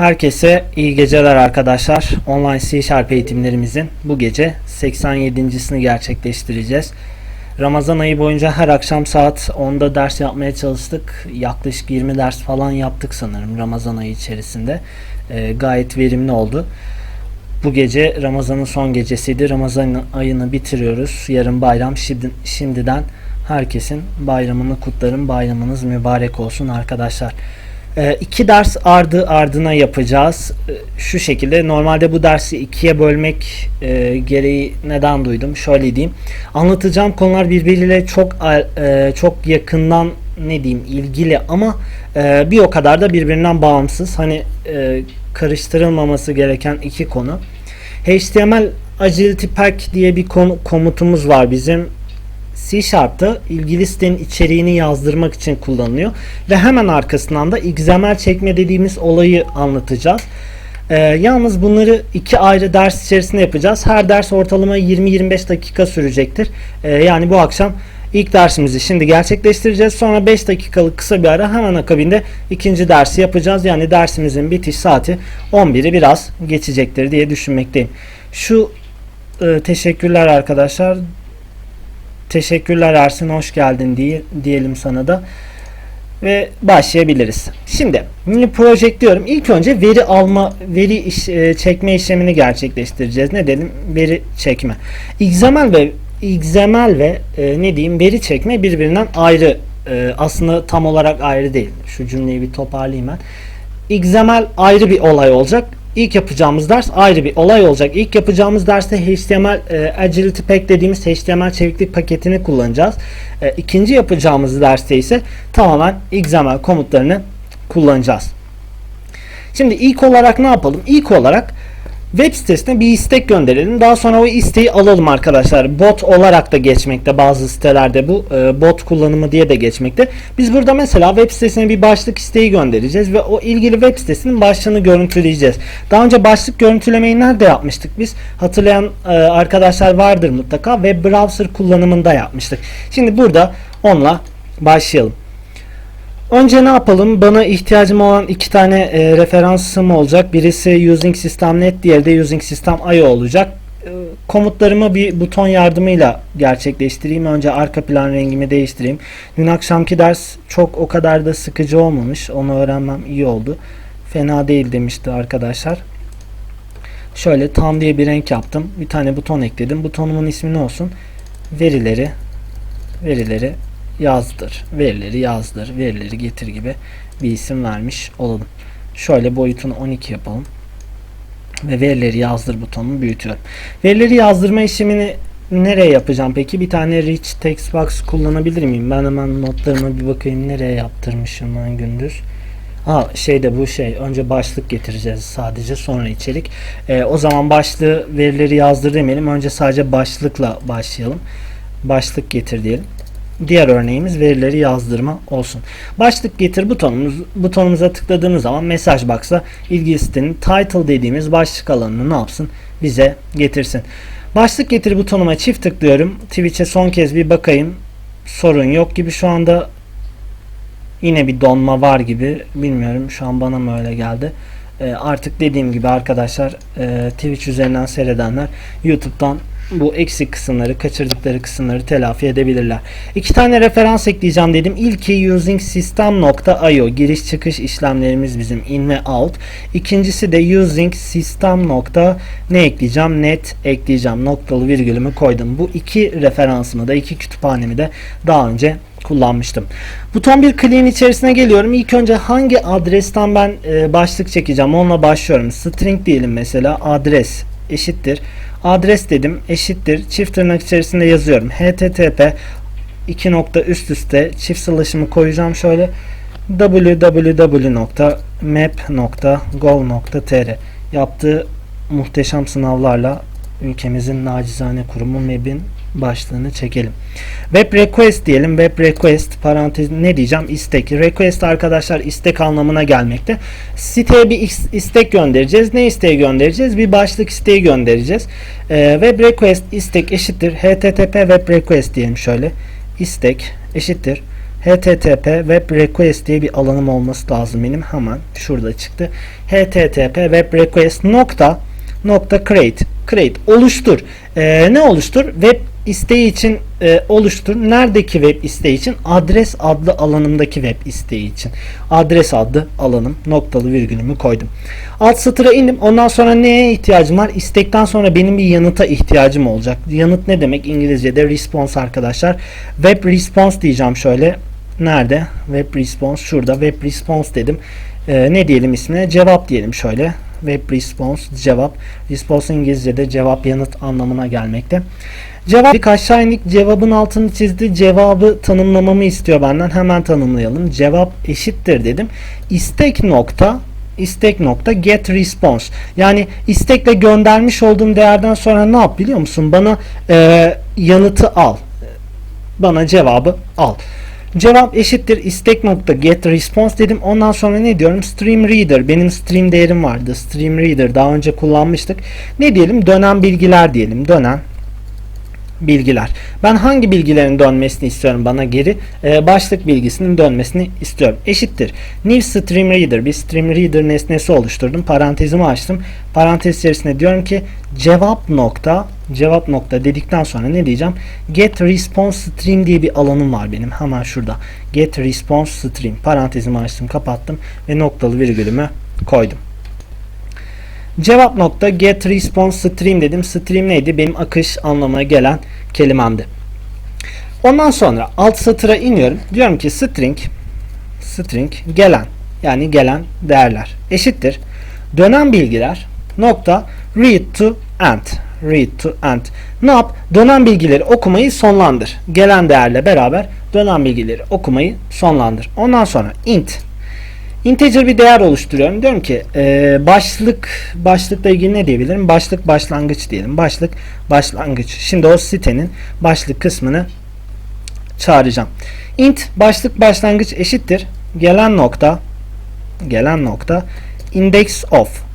Herkese iyi geceler arkadaşlar. Online C Sharp eğitimlerimizin bu gece 87.sini gerçekleştireceğiz. Ramazan ayı boyunca her akşam saat 10'da ders yapmaya çalıştık. Yaklaşık 20 ders falan yaptık sanırım Ramazan ayı içerisinde. Ee, gayet verimli oldu. Bu gece Ramazan'ın son gecesiydi. Ramazan ayını bitiriyoruz. Yarın bayram. Şimdi, şimdiden herkesin bayramını kutlarım. Bayramınız mübarek olsun arkadaşlar. Ee, iki ders ardı ardına yapacağız. Ee, Şu şekilde normalde bu dersi ikiye bölmek e, gereği neden duydum? Şöyle diyeyim. Anlatacağım konular birbiriyle çok e, çok yakından ne diyeyim ilgili ama e, bir o kadar da birbirinden bağımsız. Hani karıştırılmaması gereken iki konu. HTML Agility Pack diye bir komutumuz var bizim. C Sharp'ta ilgili sitenin içeriğini yazdırmak için kullanılıyor. Ve hemen arkasından da XML çekme dediğimiz olayı anlatacağız. Ee, yalnız bunları iki ayrı ders içerisinde yapacağız. Her ders ortalama 20-25 dakika sürecektir. Ee, yani bu akşam ilk dersimizi şimdi gerçekleştireceğiz. Sonra 5 dakikalık kısa bir ara hemen akabinde ikinci dersi yapacağız. Yani dersimizin bitiş saati 11'i biraz geçecektir diye düşünmekteyim. Şu e, teşekkürler arkadaşlar. Teşekkürler Ersin hoş geldin diye diyelim sana da ve başlayabiliriz. Şimdi mini project diyorum. İlk önce veri alma, veri iş, e, çekme işlemini gerçekleştireceğiz. Ne dedim? Veri çekme. XML ve XML ve e, ne diyeyim veri çekme birbirinden ayrı. E, aslında tam olarak ayrı değil. Şu cümleyi bir toparlayayım ben. XML ayrı bir olay olacak. İlk yapacağımız ders ayrı bir olay olacak. İlk yapacağımız derste HTML e, Agility Pack dediğimiz HTML çeviklik paketini kullanacağız. E, ikinci yapacağımız derste ise tamamen XML komutlarını kullanacağız. Şimdi ilk olarak ne yapalım? İlk olarak web sitesine bir istek gönderelim. Daha sonra o isteği alalım arkadaşlar. Bot olarak da geçmekte bazı sitelerde bu e, bot kullanımı diye de geçmekte. Biz burada mesela web sitesine bir başlık isteği göndereceğiz ve o ilgili web sitesinin başlığını görüntüleyeceğiz. Daha önce başlık görüntülemeyi nerede yapmıştık biz? Hatırlayan e, arkadaşlar vardır mutlaka. Web browser kullanımında yapmıştık. Şimdi burada onunla başlayalım. Önce ne yapalım? Bana ihtiyacım olan iki tane e, referansım olacak. Birisi using system.net, diğeri de using system.io olacak. E, komutlarımı bir buton yardımıyla gerçekleştireyim. Önce arka plan rengimi değiştireyim. Dün akşamki ders çok o kadar da sıkıcı olmamış. Onu öğrenmem iyi oldu. Fena değil demişti arkadaşlar. Şöyle tam diye bir renk yaptım. Bir tane buton ekledim. Butonumun ismi ne olsun? Verileri verileri yazdır, verileri yazdır, verileri getir gibi bir isim vermiş olalım. Şöyle boyutunu 12 yapalım. Ve verileri yazdır butonunu büyütüyorum. Verileri yazdırma işlemini nereye yapacağım peki? Bir tane rich text box kullanabilir miyim? Ben hemen notlarıma bir bakayım nereye yaptırmışım ben gündüz. Ha şeyde bu şey önce başlık getireceğiz sadece sonra içerik. Ee, o zaman başlığı verileri yazdır demeyelim. Önce sadece başlıkla başlayalım. Başlık getir diyelim. Diğer örneğimiz verileri yazdırma olsun. Başlık getir butonumuz butonumuza tıkladığımız zaman mesaj box'a ilgili sitenin title dediğimiz başlık alanını ne yapsın? Bize getirsin. Başlık getir butonuma çift tıklıyorum. Twitch'e son kez bir bakayım. Sorun yok gibi şu anda yine bir donma var gibi. Bilmiyorum şu an bana mı öyle geldi. E, artık dediğim gibi arkadaşlar e, Twitch üzerinden seyredenler YouTube'dan bu eksik kısımları, kaçırdıkları kısımları telafi edebilirler. İki tane referans ekleyeceğim dedim. İlki using system.io giriş çıkış işlemlerimiz bizim in ve out. İkincisi de using system. ne ekleyeceğim? Net ekleyeceğim. Noktalı virgülümü koydum. Bu iki referansımı da iki kütüphanemi de daha önce kullanmıştım. Buton bir kliğin içerisine geliyorum. İlk önce hangi adresten ben e, başlık çekeceğim onunla başlıyorum. String diyelim mesela adres eşittir. Adres dedim eşittir. Çift tırnak içerisinde yazıyorum. http iki nokta üst üste çift slaşımı koyacağım şöyle www.map.gov.tr yaptığı muhteşem sınavlarla ülkemizin nacizane kurumu MEB'in başlığını çekelim. Web request diyelim. Web request parantez ne diyeceğim? İstek. Request arkadaşlar istek anlamına gelmekte. Siteye bir istek göndereceğiz. Ne isteği göndereceğiz? Bir başlık isteği göndereceğiz. Ee, web request istek eşittir. http web request diyelim şöyle. istek eşittir. http web request diye bir alanım olması lazım benim. Hemen şurada çıktı. http web request nokta nokta create create oluştur. Ee, ne oluştur? Web isteği için e, oluştur. Neredeki web isteği için? Adres adlı alanımdaki web isteği için. Adres adlı alanım noktalı virgülümü koydum. Alt satıra indim. Ondan sonra neye ihtiyacım var? İstekten sonra benim bir yanıta ihtiyacım olacak. Yanıt ne demek? İngilizce'de response arkadaşlar. Web response diyeceğim şöyle. Nerede? Web response şurada. Web response dedim. Ee, ne diyelim ismine? Cevap diyelim şöyle. Web response cevap. Response İngilizce'de cevap yanıt anlamına gelmekte. Cevap birkaç aşağı indik. Cevabın altını çizdi. Cevabı tanımlamamı istiyor benden. Hemen tanımlayalım. Cevap eşittir dedim. İstek nokta istek nokta get response. Yani istekle göndermiş olduğum değerden sonra ne yap biliyor musun? Bana e, yanıtı al. Bana cevabı al. Cevap eşittir istek nokta get response dedim. Ondan sonra ne diyorum? Stream reader. Benim stream değerim vardı. Stream reader daha önce kullanmıştık. Ne diyelim? Dönen bilgiler diyelim. Dönen bilgiler. Ben hangi bilgilerin dönmesini istiyorum bana geri? Ee, başlık bilgisinin dönmesini istiyorum. Eşittir. New stream reader. Bir stream reader nesnesi oluşturdum. Parantezimi açtım. Parantez içerisinde diyorum ki cevap nokta cevap nokta dedikten sonra ne diyeceğim? Get response stream diye bir alanım var benim. Hemen şurada. Get response stream. Parantezimi açtım, kapattım ve noktalı virgülümü koydum. Cevap nokta get response stream dedim. Stream neydi? Benim akış anlamına gelen kelimemdi. Ondan sonra alt satıra iniyorum. Diyorum ki string string gelen yani gelen değerler eşittir. Dönen bilgiler nokta read to end read to end. Ne yap? Dönen bilgileri okumayı sonlandır. Gelen değerle beraber dönen bilgileri okumayı sonlandır. Ondan sonra int integer bir değer oluşturuyorum. Diyorum ki e, başlık başlıkla ilgili ne diyebilirim? Başlık başlangıç diyelim. Başlık başlangıç. Şimdi o sitenin başlık kısmını çağıracağım. int başlık başlangıç eşittir. Gelen nokta gelen nokta index of.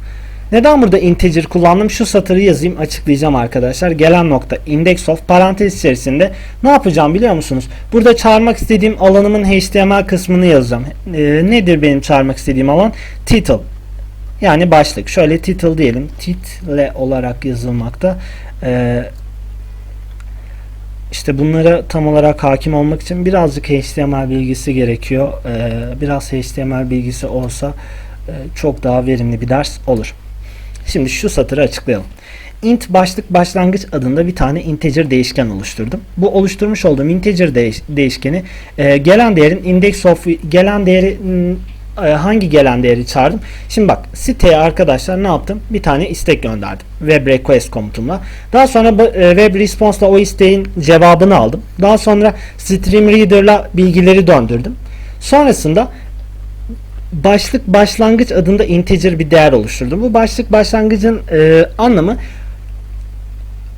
Neden burada integer kullandım? Şu satırı yazayım açıklayacağım arkadaşlar. Gelen nokta index of parantez içerisinde ne yapacağım biliyor musunuz? Burada çağırmak istediğim alanımın HTML kısmını yazacağım. Ee, nedir benim çağırmak istediğim alan? Title. Yani başlık. Şöyle title diyelim. Title olarak yazılmakta. Ee, işte bunlara tam olarak hakim olmak için birazcık HTML bilgisi gerekiyor. Ee, biraz HTML bilgisi olsa e, çok daha verimli bir ders olur. Şimdi şu satırı açıklayalım. int başlık başlangıç adında bir tane integer değişken oluşturdum. Bu oluşturmuş olduğum integer değiş değişkeni e, gelen değerin index of gelen değeri e, hangi gelen değeri çağırdım? Şimdi bak siteye arkadaşlar ne yaptım? Bir tane istek gönderdim. Web request komutumla. Daha sonra e, web response'la o isteğin cevabını aldım. Daha sonra stream reader'la bilgileri döndürdüm. Sonrasında başlık başlangıç adında integer bir değer oluşturdum. Bu başlık başlangıcın e, anlamı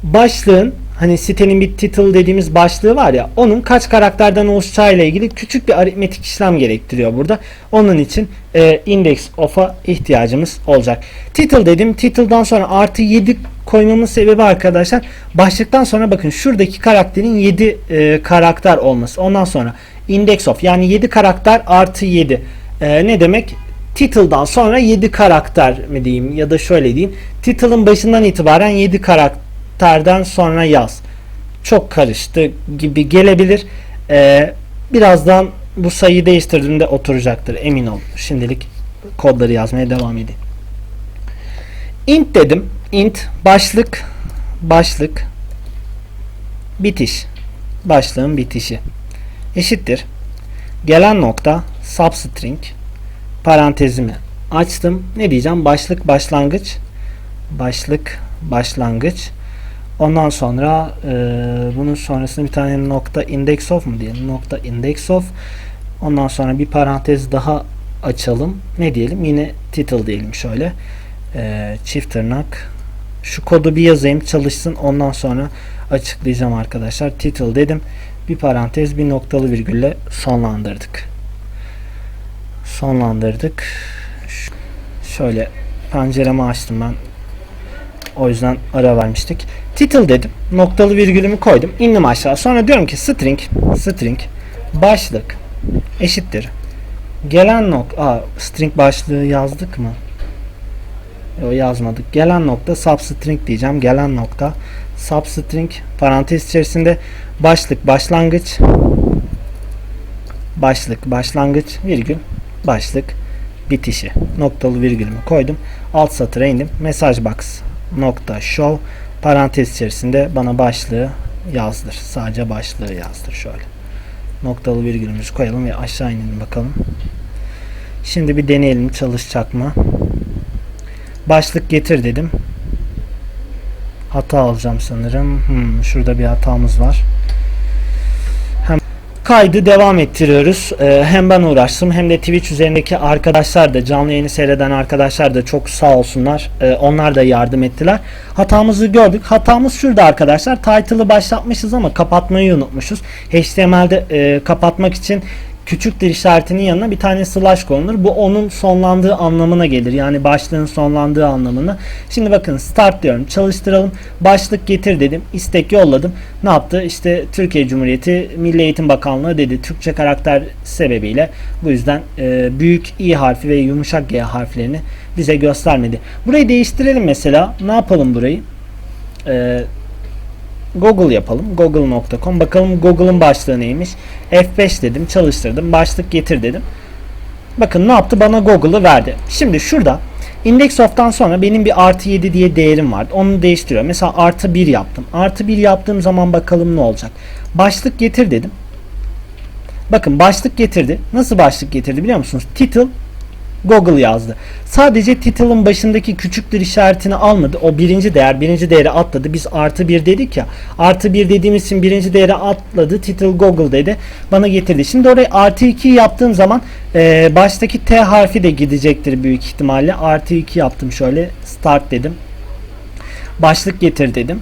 başlığın hani sitenin bir title dediğimiz başlığı var ya onun kaç karakterden oluşacağıyla ilgili küçük bir aritmetik işlem gerektiriyor burada. Onun için e, index of'a ihtiyacımız olacak. Title dedim. Title'dan sonra artı 7 koymamın sebebi arkadaşlar başlıktan sonra bakın şuradaki karakterin 7 e, karakter olması. Ondan sonra index of yani 7 karakter artı 7 e, ne demek? Title'dan sonra 7 karakter mi diyeyim ya da şöyle diyeyim. Title'ın başından itibaren 7 karakterden sonra yaz. Çok karıştı gibi gelebilir. E, birazdan bu sayıyı değiştirdiğimde oturacaktır emin ol. Şimdilik kodları yazmaya devam edeyim. int dedim. int başlık başlık bitiş başlığın bitişi eşittir gelen nokta substring parantezimi açtım. Ne diyeceğim? Başlık başlangıç başlık başlangıç ondan sonra e, bunun sonrasında bir tane nokta index of mu diyelim? Nokta index of ondan sonra bir parantez daha açalım. Ne diyelim? Yine title diyelim şöyle. E, çift tırnak şu kodu bir yazayım çalışsın ondan sonra açıklayacağım arkadaşlar. Title dedim. Bir parantez bir noktalı virgülle sonlandırdık sonlandırdık. Şöyle penceremi açtım ben. O yüzden ara vermiştik. Title dedim. Noktalı virgülümü koydum. İndim aşağı. Sonra diyorum ki string string başlık eşittir. Gelen nokta string başlığı yazdık mı? Yok yazmadık. Gelen nokta substring diyeceğim. Gelen nokta substring parantez içerisinde başlık başlangıç başlık başlangıç virgül başlık bitişi noktalı virgülümü koydum. Alt satıra indim. Mesaj box nokta show parantez içerisinde bana başlığı yazdır. Sadece başlığı yazdır şöyle. Noktalı virgülümüzü koyalım ve aşağı inelim bakalım. Şimdi bir deneyelim çalışacak mı? Başlık getir dedim. Hata alacağım sanırım. Hmm, şurada bir hatamız var. Kaydı devam ettiriyoruz. Ee, hem ben uğraştım hem de Twitch üzerindeki arkadaşlar da canlı yayını seyreden arkadaşlar da çok sağ olsunlar. Ee, onlar da yardım ettiler. Hatamızı gördük. Hatamız şurada arkadaşlar. Title'ı başlatmışız ama kapatmayı unutmuşuz. HTML'de e, kapatmak için küçüktür işaretinin yanına bir tane slash konulur. Bu onun sonlandığı anlamına gelir. Yani başlığın sonlandığı anlamına. Şimdi bakın start diyorum. Çalıştıralım. Başlık getir dedim. İstek yolladım. Ne yaptı? İşte Türkiye Cumhuriyeti Milli Eğitim Bakanlığı dedi. Türkçe karakter sebebiyle bu yüzden e, büyük i harfi ve yumuşak g harflerini bize göstermedi. Burayı değiştirelim mesela. Ne yapalım burayı? Eee Google yapalım. Google.com. Bakalım Google'ın başlığı neymiş. F5 dedim. Çalıştırdım. Başlık getir dedim. Bakın ne yaptı? Bana Google'ı verdi. Şimdi şurada index of'tan sonra benim bir artı 7 diye değerim vardı. Onu değiştiriyor. Mesela artı 1 yaptım. Artı 1 yaptığım zaman bakalım ne olacak. Başlık getir dedim. Bakın başlık getirdi. Nasıl başlık getirdi biliyor musunuz? Title Google yazdı. Sadece title'ın başındaki küçüktür işaretini almadı. O birinci değer, birinci değeri atladı. Biz artı bir dedik ya. Artı bir dediğimiz için birinci değeri atladı. Title Google dedi. Bana getirdi. Şimdi oraya artı 2 yaptığım zaman e, baştaki T harfi de gidecektir büyük ihtimalle. Artı 2 yaptım şöyle. Start dedim. Başlık getir dedim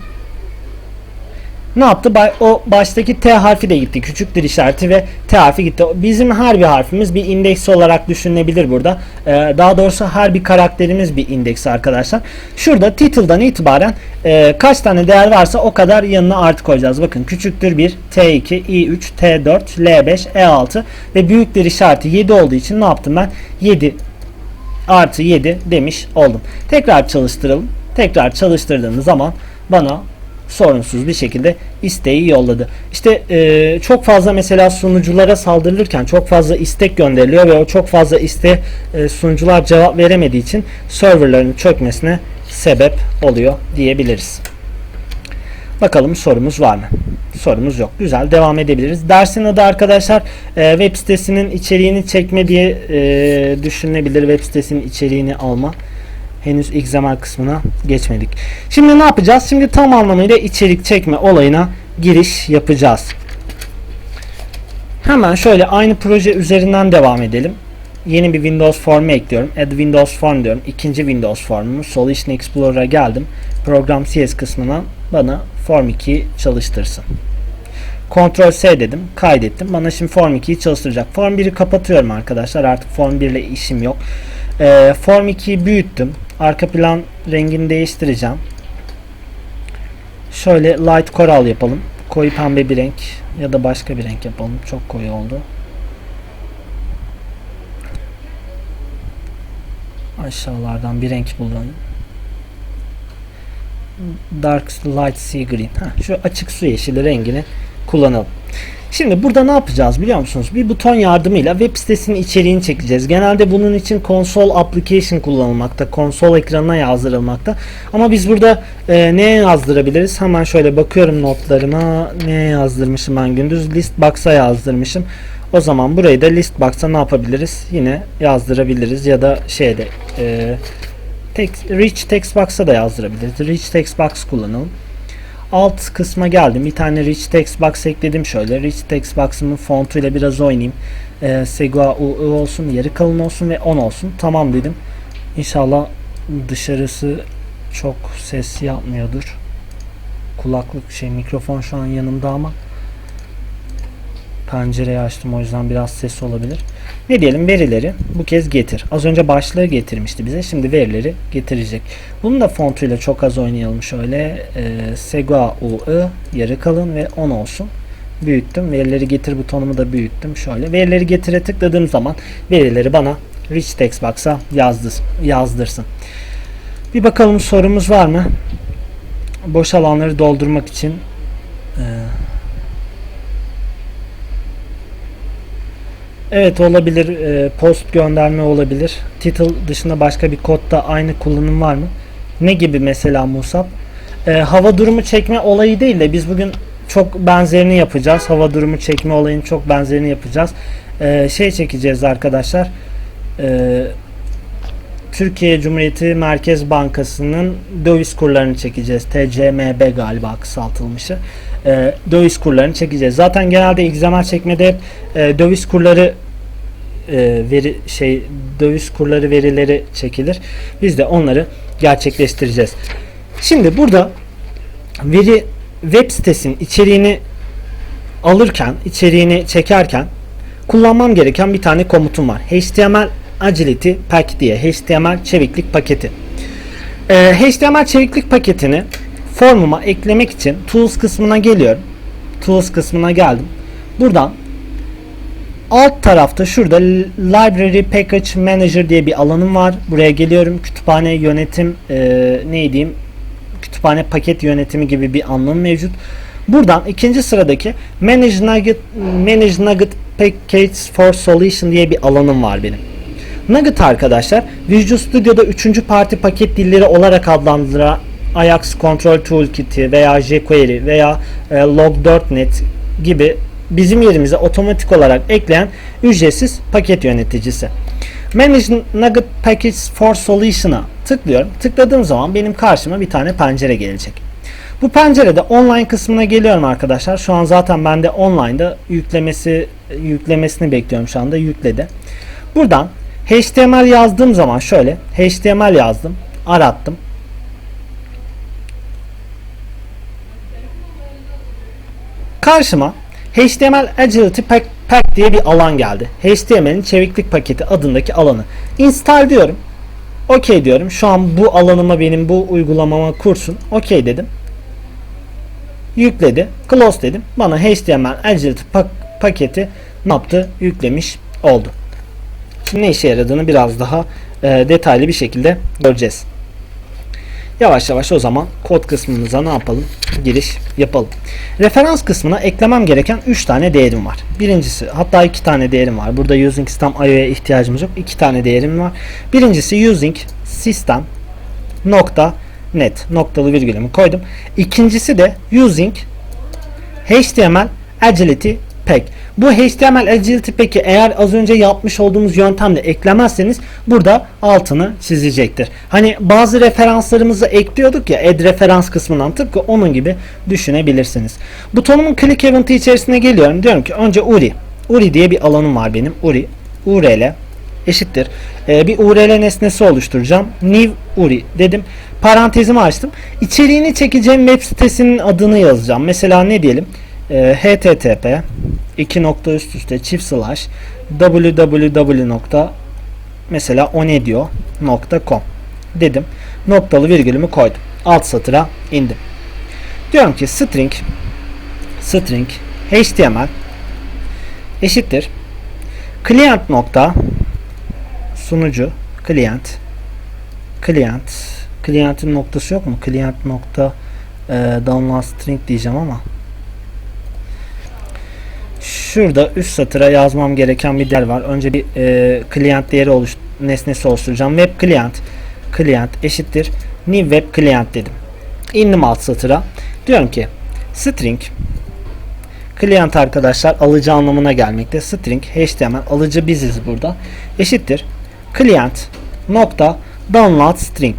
ne yaptı? O baştaki T harfi de gitti. Küçüktür işareti ve T harfi gitti. Bizim her bir harfimiz bir indeks olarak düşünülebilir burada. Ee, daha doğrusu her bir karakterimiz bir indeks arkadaşlar. Şurada title'dan itibaren e, kaç tane değer varsa o kadar yanına artı koyacağız. Bakın küçüktür 1, T2, I3, T4, L5, E6 ve büyüktür işareti 7 olduğu için ne yaptım ben? 7 artı 7 demiş oldum. Tekrar çalıştıralım. Tekrar çalıştırdığımız zaman bana sorunsuz bir şekilde isteği yolladı. İşte e, çok fazla mesela sunuculara saldırılırken çok fazla istek gönderiliyor ve o çok fazla iste e, sunucular cevap veremediği için serverların çökmesine sebep oluyor diyebiliriz. Bakalım sorumuz var mı? Sorumuz yok. Güzel devam edebiliriz. Dersin adı arkadaşlar e, web sitesinin içeriğini çekme diye e, düşünülebilir. Web sitesinin içeriğini alma henüz XML kısmına geçmedik. Şimdi ne yapacağız? Şimdi tam anlamıyla içerik çekme olayına giriş yapacağız. Hemen şöyle aynı proje üzerinden devam edelim. Yeni bir Windows formu ekliyorum. Add Windows Form diyorum. İkinci Windows formumu Solution Explorer'a geldim. Program CS kısmına bana Form 2'yi çalıştırsın. Ctrl S dedim. Kaydettim. Bana şimdi Form 2'yi çalıştıracak. Form 1'i kapatıyorum arkadaşlar. Artık Form 1 ile işim yok. Ee, Form 2'yi büyüttüm. Arka plan rengini değiştireceğim. Şöyle light coral yapalım. Koyu pembe bir renk ya da başka bir renk yapalım. Çok koyu oldu. Aşağılardan bir renk bulalım. Dark light sea green. Heh, şu açık su yeşili rengini kullanalım. Şimdi burada ne yapacağız biliyor musunuz? Bir buton yardımıyla web sitesinin içeriğini çekeceğiz. Genelde bunun için console application kullanılmakta. Konsol ekranına yazdırılmakta. Ama biz burada e, neye yazdırabiliriz? Hemen şöyle bakıyorum notlarıma. Neye yazdırmışım ben gündüz? List box'a yazdırmışım. O zaman burayı da list box'a ne yapabiliriz? Yine yazdırabiliriz ya da şeyde e, text, rich text box'a da yazdırabiliriz. Rich text box kullanalım alt kısma geldim. Bir tane Rich Text Box ekledim şöyle. Rich Text Box'ımın fontuyla biraz oynayayım. Ee, Segua U, olsun, yarı kalın olsun ve 10 olsun. Tamam dedim. İnşallah dışarısı çok ses yapmıyordur. Kulaklık şey mikrofon şu an yanımda ama pencereyi açtım o yüzden biraz ses olabilir. Ne diyelim verileri bu kez getir. Az önce başlığı getirmişti bize. Şimdi verileri getirecek. Bunun da fontuyla çok az oynayalım şöyle. E, Segua UI yarı kalın ve 10 olsun. büyüttüm. Verileri getir butonumu da büyüttüm. Şöyle verileri getire tıkladığım zaman verileri bana Rich Text Box'a yazdır, yazdırsın. Bir bakalım sorumuz var mı? Boş alanları doldurmak için e, Evet olabilir. E, post gönderme olabilir. Title dışında başka bir kodda aynı kullanım var mı? Ne gibi mesela Musab? E, hava durumu çekme olayı değil de biz bugün çok benzerini yapacağız. Hava durumu çekme olayının çok benzerini yapacağız. E, şey çekeceğiz arkadaşlar. Türkiye Cumhuriyeti Merkez Bankası'nın döviz kurlarını çekeceğiz. TCMB galiba kısaltılmışı. Döviz kurlarını çekeceğiz. Zaten genelde XML çekmede hep e, döviz kurları e, veri şey döviz kurları verileri çekilir. Biz de onları gerçekleştireceğiz. Şimdi burada veri web sitesinin içeriğini alırken, içeriğini çekerken kullanmam gereken bir tane komutum var. HTML Agility Pack diye HTML çeviklik paketi. Ee, HTML çeviklik paketini formuma eklemek için Tools kısmına geliyorum. Tools kısmına geldim. Buradan alt tarafta şurada Library Package Manager diye bir alanım var. Buraya geliyorum. Kütüphane yönetim e, ne diyeyim kütüphane paket yönetimi gibi bir anlamı mevcut. Buradan ikinci sıradaki Manage Nugget, Manage Nugget Packages for Solution diye bir alanım var benim. Nugget arkadaşlar Visual Studio'da üçüncü parti paket dilleri olarak adlandırılan Ajax Control Toolkit'i veya jQuery veya e, Log4net gibi bizim yerimize otomatik olarak ekleyen ücretsiz paket yöneticisi. Manage Nugget Package for Solution'a tıklıyorum. Tıkladığım zaman benim karşıma bir tane pencere gelecek. Bu pencerede online kısmına geliyorum arkadaşlar. Şu an zaten bende online'da yüklemesi yüklemesini bekliyorum şu anda yükledi. Buradan HTML yazdığım zaman şöyle HTML yazdım, arattım. Karşıma HTML Agility Pack, Pack diye bir alan geldi. HTML'in çeviklik paketi adındaki alanı. Install diyorum. OK diyorum. Şu an bu alanıma benim bu uygulamama kursun. OK dedim. Yükledi. Close dedim. Bana HTML Agility pak paketi ne yaptı? Yüklemiş oldu. Şimdi ne işe yaradığını biraz daha e, detaylı bir şekilde göreceğiz. Yavaş yavaş o zaman kod kısmımıza ne yapalım? Giriş yapalım. Referans kısmına eklemem gereken 3 tane değerim var. Birincisi hatta 2 tane değerim var. Burada using system IO'ya ihtiyacımız yok. 2 tane değerim var. Birincisi using system nokta net noktalı virgülümü koydum. İkincisi de using HTML agility pack. Bu HTML Agility Pack'i eğer az önce yapmış olduğumuz yöntemle eklemezseniz burada altını çizecektir. Hani bazı referanslarımızı ekliyorduk ya add referans kısmından tıpkı onun gibi düşünebilirsiniz. Butonumun click event'i içerisine geliyorum. Diyorum ki önce URI. URI diye bir alanım var benim. URI. URL eşittir. Ee, bir URL nesnesi oluşturacağım. New URI dedim. Parantezimi açtım. İçeriğini çekeceğim web sitesinin adını yazacağım. Mesela ne diyelim? Ee, http 2 nokta üst üste çift slash www nokta mesela onedio.com dedim. Noktalı virgülümü koydum. Alt satıra indim. Diyorum ki string string html eşittir client nokta sunucu client client client'in noktası yok mu? client nokta e, download string diyeceğim ama şurada üst satıra yazmam gereken bir değer var. Önce bir e, client değeri oluş nesnesi oluşturacağım. Web client client eşittir new web client dedim. İndim alt satıra. Diyorum ki string client arkadaşlar alıcı anlamına gelmekte. String html alıcı biziz burada. Eşittir client nokta download string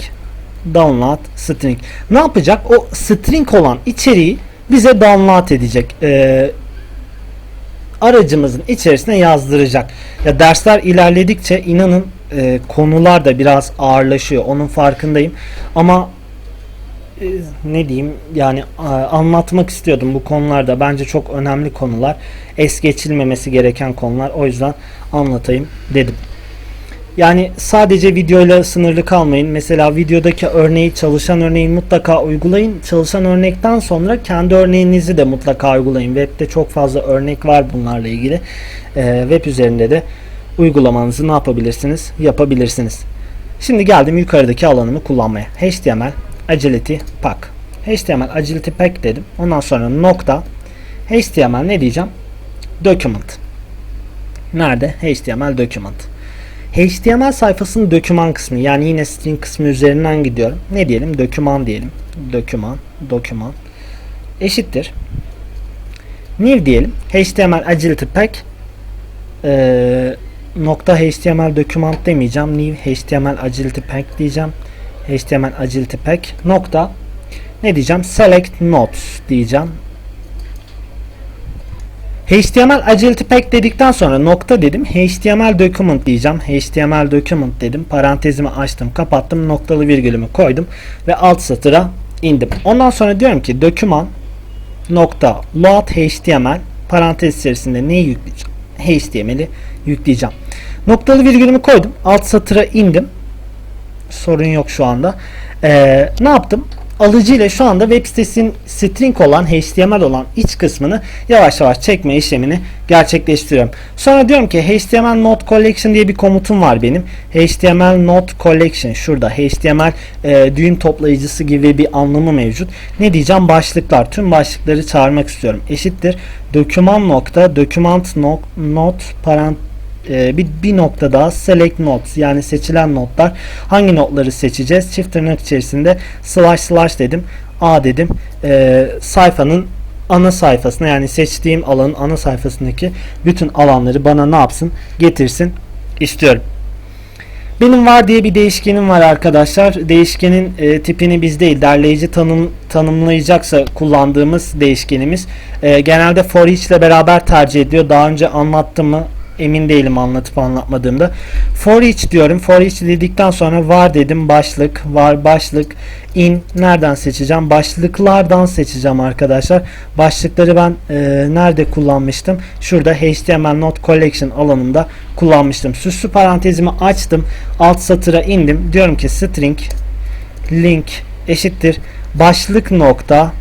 download string. Ne yapacak? O string olan içeriği bize download edecek. Ee, aracımızın içerisine yazdıracak. Ya dersler ilerledikçe inanın e, konular da biraz ağırlaşıyor. Onun farkındayım. Ama e, ne diyeyim yani a, anlatmak istiyordum bu konularda. Bence çok önemli konular. Es geçilmemesi gereken konular. O yüzden anlatayım dedim. Yani sadece videoyla sınırlı kalmayın. Mesela videodaki örneği, çalışan örneği mutlaka uygulayın. Çalışan örnekten sonra kendi örneğinizi de mutlaka uygulayın. Web'de çok fazla örnek var bunlarla ilgili. Ee, web üzerinde de uygulamanızı ne yapabilirsiniz? Yapabilirsiniz. Şimdi geldim yukarıdaki alanımı kullanmaya. HTML Agility Pack. HTML Agility Pack dedim. Ondan sonra nokta HTML ne diyeceğim? Document. Nerede? HTML Document. HTML sayfasının doküman kısmı yani yine string kısmı üzerinden gidiyorum. Ne diyelim? Doküman diyelim. Doküman, doküman eşittir. New diyelim. HTML Agility Pack ee, nokta HTML document demeyeceğim. New HTML Agility Pack diyeceğim. HTML Agility Pack nokta ne diyeceğim? Select Notes diyeceğim. HTML Agility Pack dedikten sonra nokta dedim. HTML Document diyeceğim. HTML Document dedim. Parantezimi açtım, kapattım, noktalı virgülümü koydum ve alt satıra indim. Ondan sonra diyorum ki doküman nokta load HTML parantez içerisinde neyi yükleyeceğim? HTML'i yükleyeceğim. Noktalı virgülümü koydum. Alt satıra indim. Sorun yok şu anda. Ee, ne yaptım? Alıcı ile şu anda web sitesinin string olan HTML olan iç kısmını yavaş yavaş çekme işlemini gerçekleştiriyorum. Sonra diyorum ki HTML Node Collection diye bir komutum var benim. HTML Node Collection şurada HTML e, düğüm toplayıcısı gibi bir anlamı mevcut. Ne diyeceğim? Başlıklar. Tüm başlıkları çağırmak istiyorum. Eşittir. Doküman nokta document not, not parant e, bir, bir nokta daha select notes yani seçilen notlar hangi notları seçeceğiz çift tırnak içerisinde slash slash dedim a dedim e, sayfanın ana sayfasına yani seçtiğim alanın ana sayfasındaki bütün alanları bana ne yapsın getirsin istiyorum. Benim var diye bir değişkenim var arkadaşlar. Değişkenin e, tipini biz değil derleyici tanım tanımlayacaksa kullandığımız değişkenimiz e, genelde for each ile beraber tercih ediyor. Daha önce anlattım mı emin değilim anlatıp anlatmadığımda. For each diyorum. For each dedikten sonra var dedim. Başlık, var başlık, in nereden seçeceğim? Başlıklardan seçeceğim arkadaşlar. Başlıkları ben e, nerede kullanmıştım? Şurada HTML Not Collection alanında kullanmıştım. Süslü parantezimi açtım. Alt satıra indim. Diyorum ki string link eşittir başlık nokta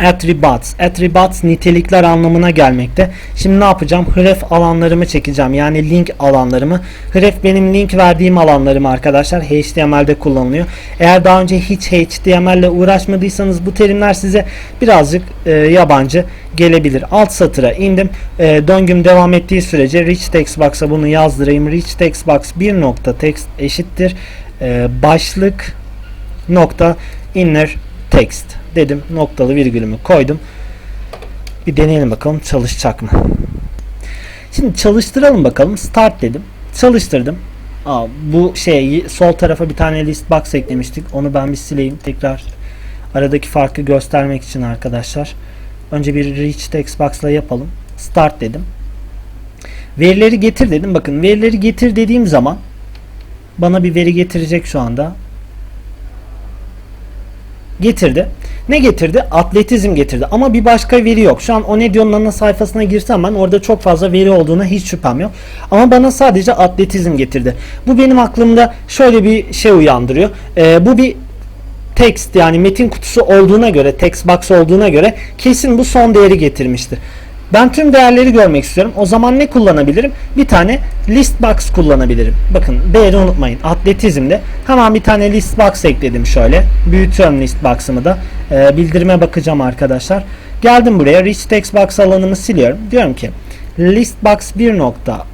attributes. Attributes nitelikler anlamına gelmekte. Şimdi ne yapacağım? Href alanlarımı çekeceğim. Yani link alanlarımı. Href benim link verdiğim alanlarım arkadaşlar. HTML'de kullanılıyor. Eğer daha önce hiç HTML ile uğraşmadıysanız bu terimler size birazcık e, yabancı gelebilir. Alt satıra indim. E, döngüm devam ettiği sürece rich text box'a bunu yazdırayım. Rich text box bir nokta text eşittir. E, başlık nokta inner text dedim. Noktalı virgülümü koydum. Bir deneyelim bakalım çalışacak mı? Şimdi çalıştıralım bakalım. Start dedim. Çalıştırdım. Aa, bu şey sol tarafa bir tane list box eklemiştik. Onu ben bir sileyim. Tekrar aradaki farkı göstermek için arkadaşlar. Önce bir reach text box ile yapalım. Start dedim. Verileri getir dedim. Bakın verileri getir dediğim zaman bana bir veri getirecek şu anda getirdi. Ne getirdi? Atletizm getirdi. Ama bir başka veri yok. Şu an Onedio'nun ana sayfasına girsem ben orada çok fazla veri olduğuna hiç şüphem yok. Ama bana sadece atletizm getirdi. Bu benim aklımda şöyle bir şey uyandırıyor. Ee, bu bir text yani metin kutusu olduğuna göre, text box olduğuna göre kesin bu son değeri getirmiştir. Ben tüm değerleri görmek istiyorum. O zaman ne kullanabilirim? Bir tane list box kullanabilirim. Bakın değeri unutmayın. Atletizmde hemen bir tane list box ekledim şöyle. Büyütüyorum list box'ımı da. Ee, bildirime bakacağım arkadaşlar. Geldim buraya. Rich text box alanımı siliyorum. Diyorum ki list box 1 nokta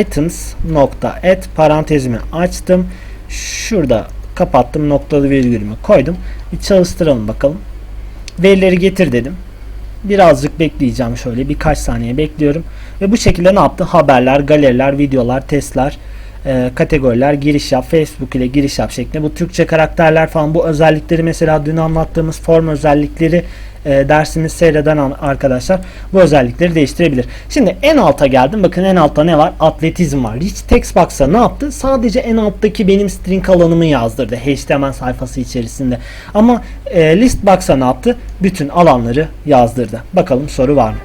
items nokta add parantezimi açtım. Şurada kapattım. Noktalı virgülümü koydum. Bir çalıştıralım bakalım. Verileri getir dedim birazcık bekleyeceğim şöyle birkaç saniye bekliyorum. Ve bu şekilde ne yaptı? Haberler galeriler videolar testler e, kategoriler giriş yap Facebook ile giriş yap şeklinde bu Türkçe karakterler falan bu özellikleri mesela dün anlattığımız form özellikleri e, dersimiz seyreden arkadaşlar bu özellikleri değiştirebilir. Şimdi en alta geldim. Bakın en altta ne var? Atletizm var. Rich Text Box'a ne yaptı? Sadece en alttaki benim string alanımı yazdırdı. HTML sayfası içerisinde. Ama e, List Box'a ne yaptı? Bütün alanları yazdırdı. Bakalım soru var mı?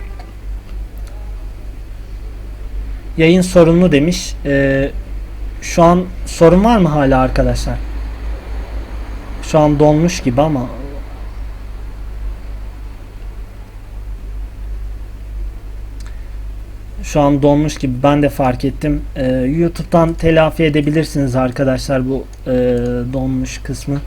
Yayın sorunlu demiş. E, Şu an sorun var mı hala arkadaşlar? Şu an donmuş gibi ama şu an donmuş gibi ben de fark ettim. Ee, YouTube'dan telafi edebilirsiniz arkadaşlar bu e, donmuş kısmı.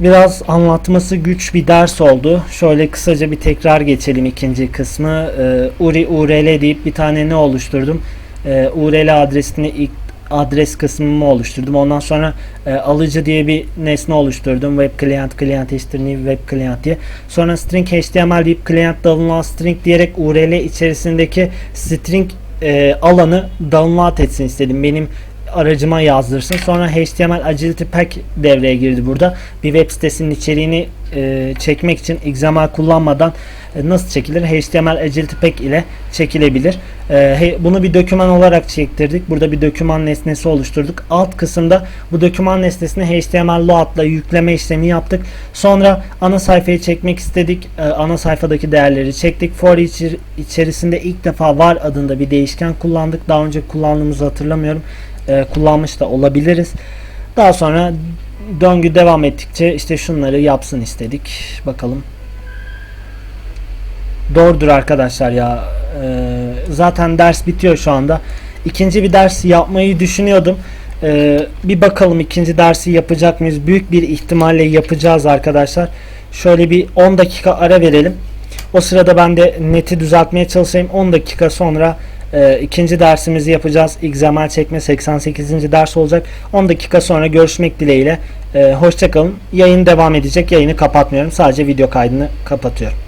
Biraz anlatması güç bir ders oldu. Şöyle kısaca bir tekrar geçelim ikinci kısmı. Ee, URI URL deyip bir tane ne oluşturdum? Ee, URL adresini ilk adres kısmımı oluşturdum. Ondan sonra e, alıcı diye bir nesne oluşturdum. Web client, client new web client diye. Sonra string html deyip client download string diyerek URL içerisindeki string e, alanı download etsin istedim. Benim aracıma yazdırsın. Sonra HTML Agility Pack devreye girdi burada. Bir web sitesinin içeriğini e, çekmek için XML kullanmadan e, nasıl çekilir? HTML Agility Pack ile çekilebilir. E, he- bunu bir doküman olarak çektirdik. Burada bir doküman nesnesi oluşturduk. Alt kısımda bu doküman nesnesini HTML load'la yükleme işlemi yaptık. Sonra ana sayfayı çekmek istedik. E, ana sayfadaki değerleri çektik. For içerisinde ilk defa var adında bir değişken kullandık. Daha önce kullandığımızı hatırlamıyorum. E, kullanmış da olabiliriz. Daha sonra döngü devam ettikçe işte şunları yapsın istedik. Bakalım. Doğrudur arkadaşlar ya. Ee, zaten ders bitiyor şu anda. İkinci bir ders yapmayı düşünüyordum. Ee, bir bakalım ikinci dersi yapacak mıyız? Büyük bir ihtimalle yapacağız arkadaşlar. Şöyle bir 10 dakika ara verelim. O sırada ben de neti düzeltmeye çalışayım. 10 dakika sonra e, ikinci dersimizi yapacağız. XML çekme 88. ders olacak. 10 dakika sonra görüşmek dileğiyle. E, hoşçakalın. Yayın devam edecek. Yayını kapatmıyorum. Sadece video kaydını kapatıyorum.